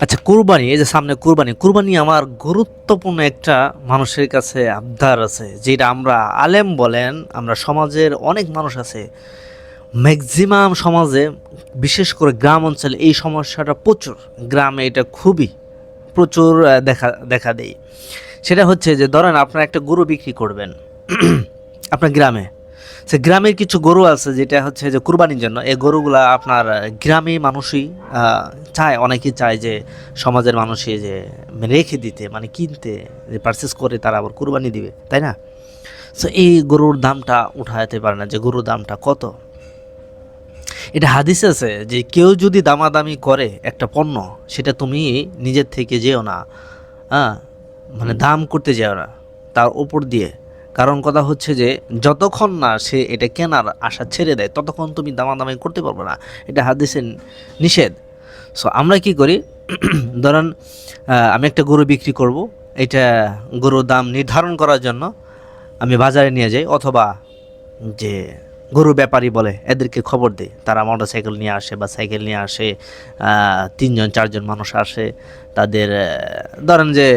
আচ্ছা কুরবানি, এই যে সামনে কুরবানি কুরবানি আমার গুরুত্বপূর্ণ একটা মানুষের কাছে আবদার আছে, যেটা আমরা আলেম বলেন, আমরা সমাজের অনেক মানুষ আছে। ম্যাক্সিমাম সমাজে, বিশেষ করে গ্রাম অঞ্চলে এই সমস্যাটা প্রচুর, গ্রামে এটা খুবই প্রচুর দেখা দেখা দেয়। সেটা হচ্ছে যে, ধরেন আপনার একটা গরু বিক্রি করবেন, আপনার গ্রামে। সে গ্রামের কিছু গরু আছে যেটা হচ্ছে যে কুরবানির জন্য। এই গরুগুলা আপনার গ্রামে মানুষই চায়, অনেকেই চায় যে সমাজের মানুষই যে রেখে দিতে মানে কিনতে, যে পারচেস করে তারা আবার কুরবানি দিবে, তাই না? সো এই গরুর দামটা উঠাতে পারে না, যে গরুর দামটা কত? এটা হাদিস আছে যে কেউ যদি দামাদামি করে একটা পণ্য, সেটা তুমি নিজের থেকে যেও না হ্যাঁ? মানে দাম করতে যেও না, তার উপর দিয়ে কারণ কথা হচ্ছে যে, যতক্ষণ না সে এটা কেনার আশা ছেড়ে দেয়, ততক্ষণ তুমি দামাদামি করতে পারবে না। এটা হাদিসের নিষেধ। সো আমরা কি করি? ধরেন আমি একটা গরু বিক্রি করব। এটা গরুর দাম নির্ধারণ করার জন্য আমি বাজারে নিয়ে যাই, অথবা যে গরু ব্যাপারী বলে, এদেরকে খবর দেয় তারা মোটর সাইকেল নিয়ে আসে বা সাইকেল নিয়ে আসে তিনজন, চারজন মানুষ আসে, তাদের ধরেন যে,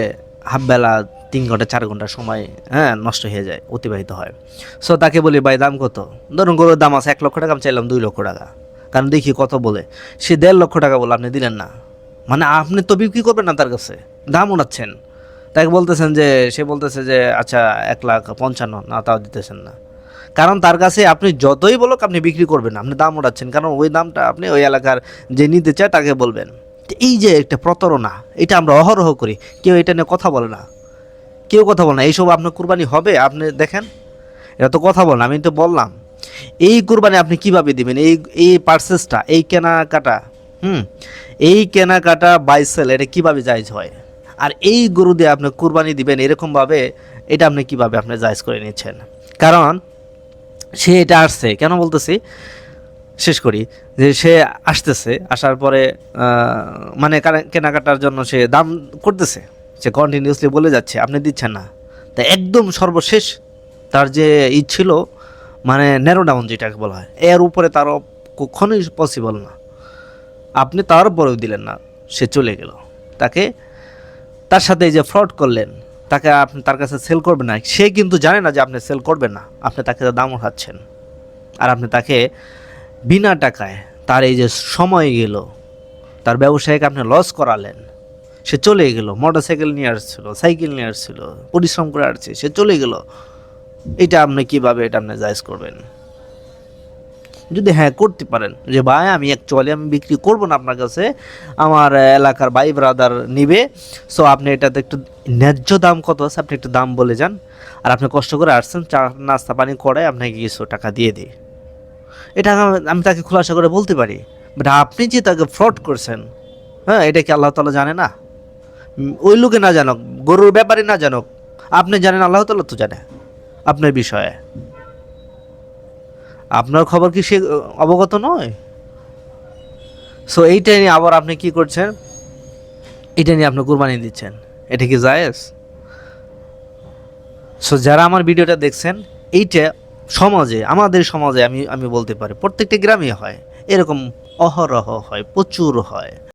হাফবেলা তিন ঘণ্টা, চার ঘণ্টা সময় হ্যাঁ নষ্ট হয়ে যায়, অতিবাহিত হয়। সো তাকে বলি, ভাই, দাম কত? ধরুন গরুর দাম আছে এক লক্ষ টাকা, আমি চাইলাম দুই লক্ষ টাকা। কারণ দেখি কত বলে, সে দেড় লক্ষ টাকা বলে, আপনি দিলেন না। মানে আপনি তো বিক্রি করবেন না তার কাছে? দাম উঠাচ্ছেন তাকে বলতেছেন যে, সে বলতেছে যে আচ্ছা এক লাখ পঞ্চান্ন, না, তাও দিতেছেন না। কারণ তার কাছে আপনি যতই বলুক, আপনি বিক্রি করবেন আপনি দাম ওঠাচ্ছেন কারণ ওই দামটা আপনি ওই এলাকার যে নিতে চায়, তাকে বলবেন। এই যে একটা প্রতারণা, এটা আমরা অহরহ করি, কেউ এটা নিয়ে কথা বলে না। কেউ কথা বলে না। এইসব আপনার কুরবানি হবে? আপনি দেখেন এটা তো কথা বলেন আমি তো বললাম। এই কুরবানি আপনি কীভাবে দিবেন? এই এই পার্সেসটা, এই কেনাকাটা, হুম? এই কেনাকাটা বাইসেল এটা কীভাবে জায়জ হয়? আর এই গরু দিয়ে আপনি কুরবানি দিবেন এরকমভাবে, এটা আপনি কীভাবে আপনি জায়জ করে নিচ্ছেন? কারণ, সে এটা আসছে, কেন বলতেছি? শেষ করি, যে সে আসতেছে, আসার পরে মানে কেনাকাটার জন্য সে দাম করতেছে। সে কন্টিনিউসলি বলে যাচ্ছে, আপনি দিচ্ছেন না। তা একদম সর্বশেষ তার যে ই ছিল মানে ন্যারো ডাউন যেটাকে বলা হয়, এর উপরে তারও কখনোই পসিবল না। আপনি তার উপরেও দিলেন না, সে চলে গেল। তাকে, তার সাথে যে ফ্রড করলেন, তাকে আপনি তার কাছে সেল করবেন না, সে কিন্তু জানে না যে আপনি সেল করবেন না, আপনি তাকে দাম উঠাচ্ছেন। আর আপনি তাকে বিনা টাকায় তার এই যে সময় গেল, তার ব্যবসায়িক আপনি লস করালেন সে চলে গেল মোটর সাইকেল নিয়ে আসছিল সাইকেল নিয়ে আসছিল, পরিশ্রম করে আসছে সে চলে গেল। এটা আপনি কীভাবে, এটা আপনি জায়জ করবেন? যদি হ্যাঁ করতে পারেন, যে ভাই, আমি অ্যাকচুয়ালি আমি বিক্রি করব না আপনার কাছে, আমার এলাকার ভাই ব্রাদার নিবে সো আপনি এটাতে একটু ন্যায্য দাম কত আছে আপনি একটু দাম বলে যান, আর আপনি কষ্ট করে আসছেন, চা, নাস্তা পানি করে আপনাকে কিছু টাকা দিয়ে দিই। এটা আমি- তাকে খোলাসা করে বলতে পারি বাট আপনি যে তাকে ফ্রড করছেন হ্যাঁ এটা কি আল্লাহ তালা জানে না? ওই লোকে না জানুক, গরুর ব্যাপারে না জানুক, আপনি জানেন, আল্লাহ তালা তো জানে আপনার বিষয়ে। আপনার খবর কি সে অবগত নয়? সো এইটা নিয়ে আবার আপনি কি করছেন? এটা নিয়ে আপনি কুরবানি দিচ্ছেন। এটা কি জায়েজ? সো যারা আমার ভিডিওটা দেখছেন, এইটা সমাজে, আমাদের সমাজে আমি আমি বলতে পারি, প্রত্যেকটা গ্রামে হয়, এরকম অহরহ হয়, প্রচুর হয়।